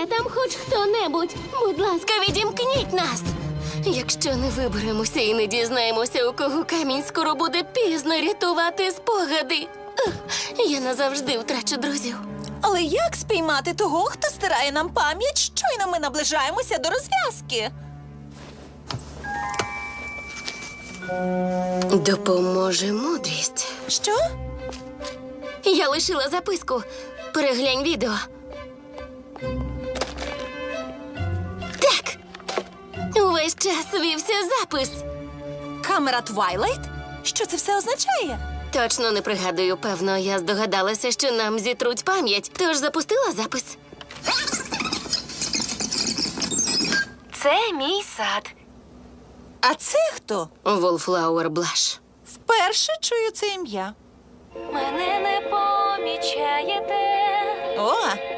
Є там хоч хто-небудь. Будь ласка, відімкніть нас. Якщо не виберемося і не дізнаємося, у кого камінь скоро буде пізно рятувати спогади. Ех, Я назавжди втрачу друзів. Але як спіймати того, хто стирає нам пам'ять, щойно ми наближаємося до розв'язки? Допоможе мудрість. Що? Я лишила записку. Переглянь відео. Увесь час вівся запис. Камера Твайлайт? Що це все означає? Точно не пригадую, певно, я здогадалася, що нам зітруть пам'ять, тож запустила запис. Це мій сад. А це хто? Wallflower Blush. Вперше чую це ім'я. Мене не помічаєте. О!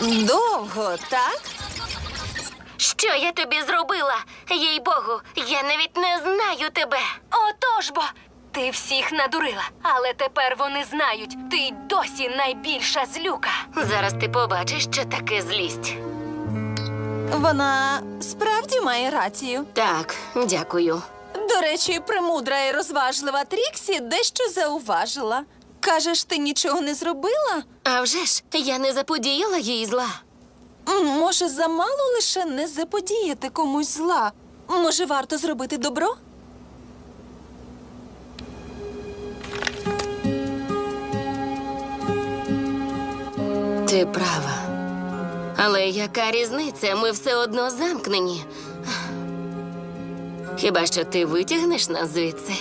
Довго, так? Що я тобі зробила? Їй богу, я навіть не знаю тебе. Отож бо. Ти всіх надурила, але тепер вони знають, ти й досі найбільша злюка. Зараз ти побачиш, що таке злість. Вона справді має рацію. Так, дякую. До речі, премудра і розважлива Тріксі дещо зауважила. Кажеш, ти нічого не зробила? А вже ж, я не заподіяла їй зла. М, Може, замало лише не заподіяти комусь зла. Може, варто зробити добро? Ти права. Але яка різниця? Ми все одно замкнені. Хіба що ти витягнеш нас звідси?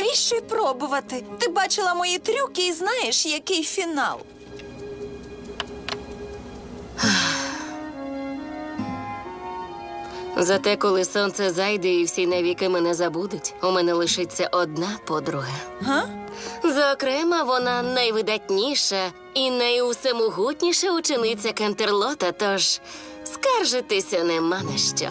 Навіщо й пробувати? Ти бачила мої трюки і знаєш, який фінал. Зате, коли сонце зайде і всі навіки мене забудуть, у мене лишиться одна подруга. Га? Зокрема, вона найвидатніша і найусемогутніша учениця Кентерлота, тож скаржитися нема на що.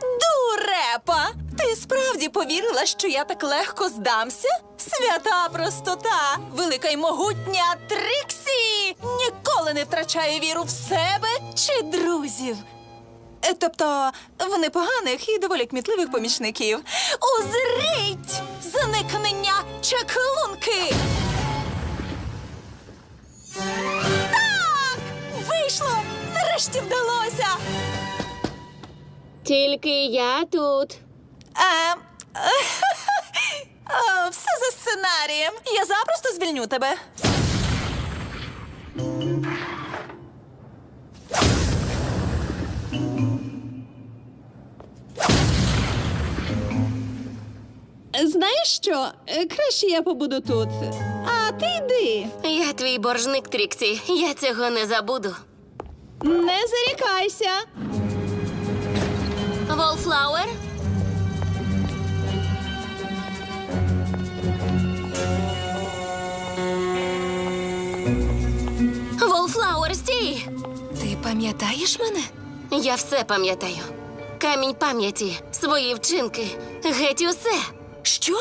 Дурепа! Ти справді повірила, що я так легко здамся? Свята простота, велика й могутня Тріксі! Ніколи не втрачає віру в себе чи друзів. Е, Тобто в непоганих і доволі кмітливих помічників. Узріть заникнення чаклунки! Так! Вийшло! Нарешті вдалося! Тільки я тут. Е, е, все за сценарієм. Я запросто звільню тебе. Знаєш що? Е, Краще я побуду тут. А ти йди. Я твій боржник, Тріксі. Я цього не забуду. Не зарікайся. Волфлауер? Волфлауер, пам'ятаєш мене? Я все пам'ятаю. Камінь пам'яті, свої вчинки, геть усе. Що?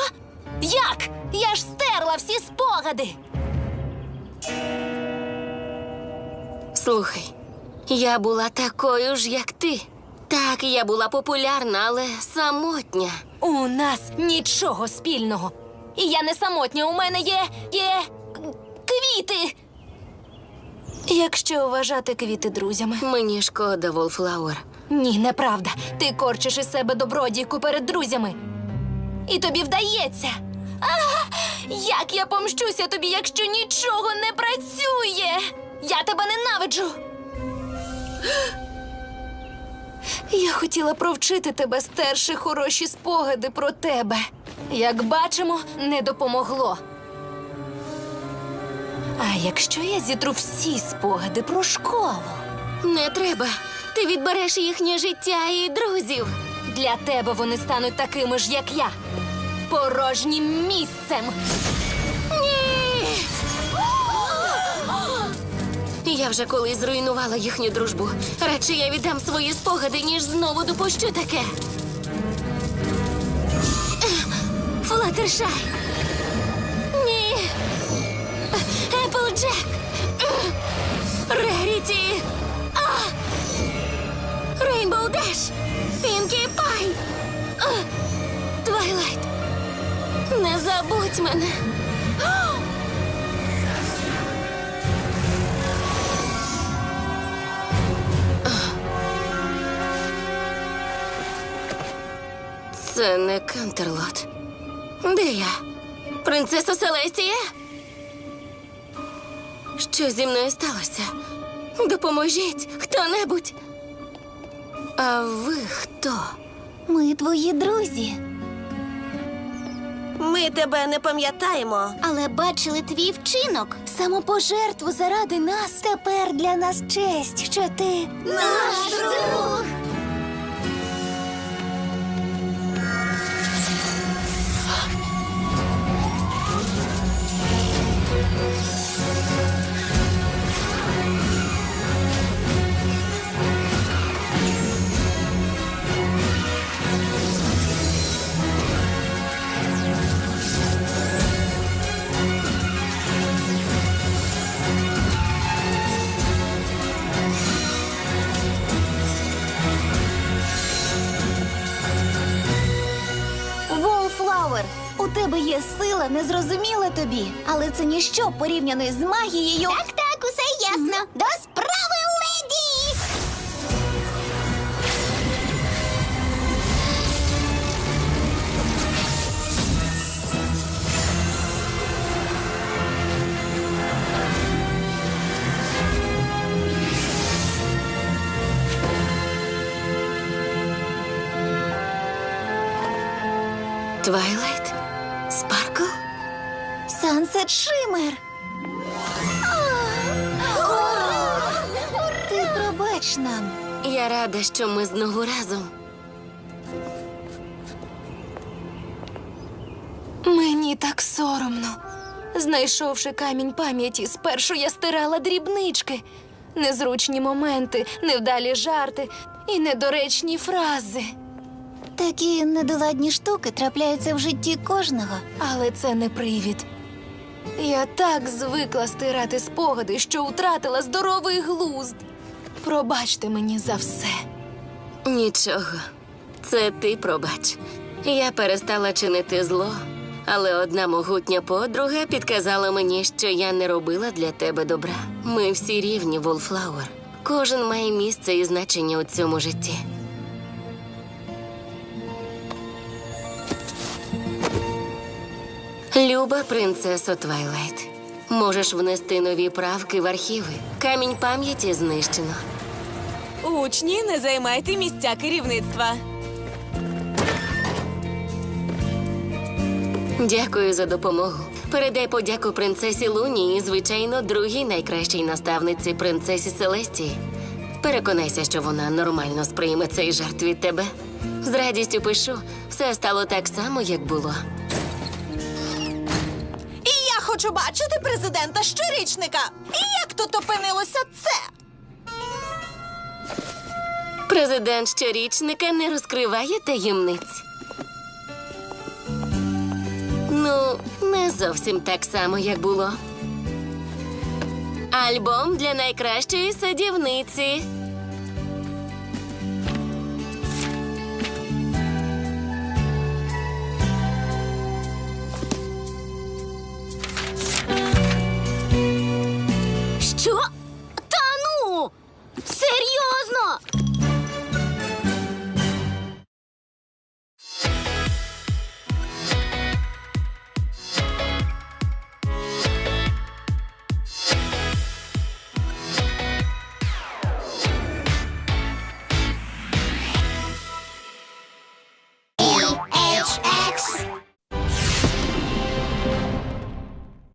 Як? Я ж стерла всі спогади. Слухай, я була такою ж, як ти. Так, я була популярна, але самотня. У нас нічого спільного. І я не самотня, у мене є. є. квіти. Якщо вважати квіти друзями. Мені шкода, Волфлауер. Ні, неправда. Ти корчиш із себе добродійку перед друзями. І тобі вдається. А, як я помщуся тобі, якщо нічого не працює? Я тебе ненавиджу. Я хотіла провчити тебе, стерши хороші спогади про тебе. Як бачимо, не допомогло. А якщо я зітру всі спогади про школу? Не треба. Ти відбереш їхнє життя і друзів. Для тебе вони стануть такими ж, як я. Порожнім місцем. Ні! Я вже колись зруйнувала їхню дружбу. Радше я віддам свої спогади, ніж знову допущу таке. Флатершай! Джек! Реріті! Рейнбоу Деш! Пінкі Пай! Твайлайт! Не забудь мене! Це не Кантерлот. Де я? Принцеса Селестія? Що зі мною сталося? Допоможіть хто-небудь. А ви хто? Ми твої друзі, Ми тебе не пам'ятаємо. але бачили твій вчинок, самопожертву заради нас. Тепер для нас честь, що ти наш друг. У тебе є сила, не зрозуміла тобі, але це ніщо порівняно з магією. Так, так, усе ясно. До справи, Твайлайт? Спаркл? Сансет Шимер. Ти пробач нам. Я рада, що ми знову разом. Мені так соромно. Знайшовши камінь пам'яті, спершу я стирала дрібнички, незручні моменти, невдалі жарти і недоречні фрази. Такі недоладні штуки трапляються в житті кожного. Але це не привід. Я так звикла стирати спогади, що втратила здоровий глузд. Пробачте мені за все. Нічого. Це ти пробач. Я перестала чинити зло, але одна могутня подруга підказала мені, що я не робила для тебе добра. Ми всі рівні, Волфлауер. Кожен має місце і значення у цьому житті. Люба принцесо Твайлайт. Можеш внести нові правки в архіви. Камінь пам'яті знищено. Учні, не займайте місця керівництва. Дякую за допомогу. Передай подяку принцесі Луні і, звичайно, другій найкращій наставниці принцесі Селестії. Переконайся, що вона нормально сприйме цей жарт від тебе. З радістю пишу, все стало так само, як було. Хочу бачити президента щорічника. І як тут опинилося це? Президент щорічника не розкриває таємниць. Ну, не зовсім так само, як було. Альбом для найкращої садівниці.